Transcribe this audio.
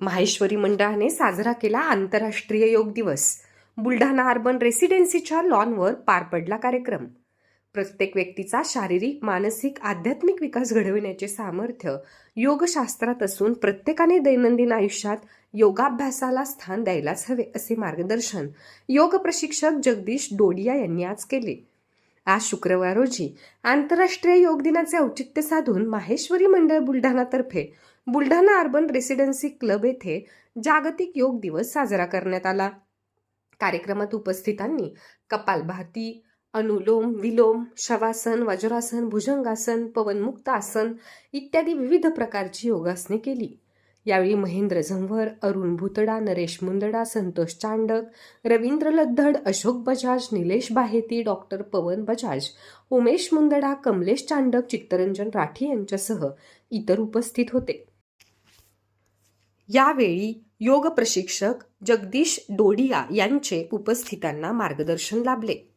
माहेश्वरी मंडळाने साजरा केला आंतरराष्ट्रीय योग दिवस. बुलढाणा अर्बन रेसिडेन्सीच्या लॉनवर पार पडला कार्यक्रम. प्रत्येक व्यक्तीचा शारीरिक मानसिक आध्यात्मिक विकास घडविण्याचे सामर्थ्य योगशास्त्रात असून प्रत्येकाने दैनंदिन आयुष्यात योगाभ्यासाला स्थान द्यायलाच हवे असे मार्गदर्शन योग प्रशिक्षक जगदीश डोडिया यांनी आज केले. आज शुक्रवार रोजी आंतरराष्ट्रीय योग दिनाचे औचित्य साधून माहेश्वरी मंडळ बुलढाणातर्फे बुलढाणा अर्बन रेसिडेन्सी क्लब येथे जागतिक योग दिवस साजरा करण्यात आला. कार्यक्रमात उपस्थितांनी कपालभाती अनुलोम विलोम शवासन वज्रासन भुजंगासन पवनमुक्त आसन इत्यादी विविध प्रकारची योगासने केली. यावेळी महेंद्र झंवर अरुण भुतडा नरेश मुंदडा संतोष चांडक रवींद्र लद्दड अशोक बजाज निलेश बाहेती डॉक्टर पवन बजाज उमेश मुंदडा कमलेश चांडक चित्तरंजन राठी यांच्यासह इतर उपस्थित होते. यावेळी योग प्रशिक्षक जगदीश डोडिया यांचे उपस्थितांना मार्गदर्शन लाभले.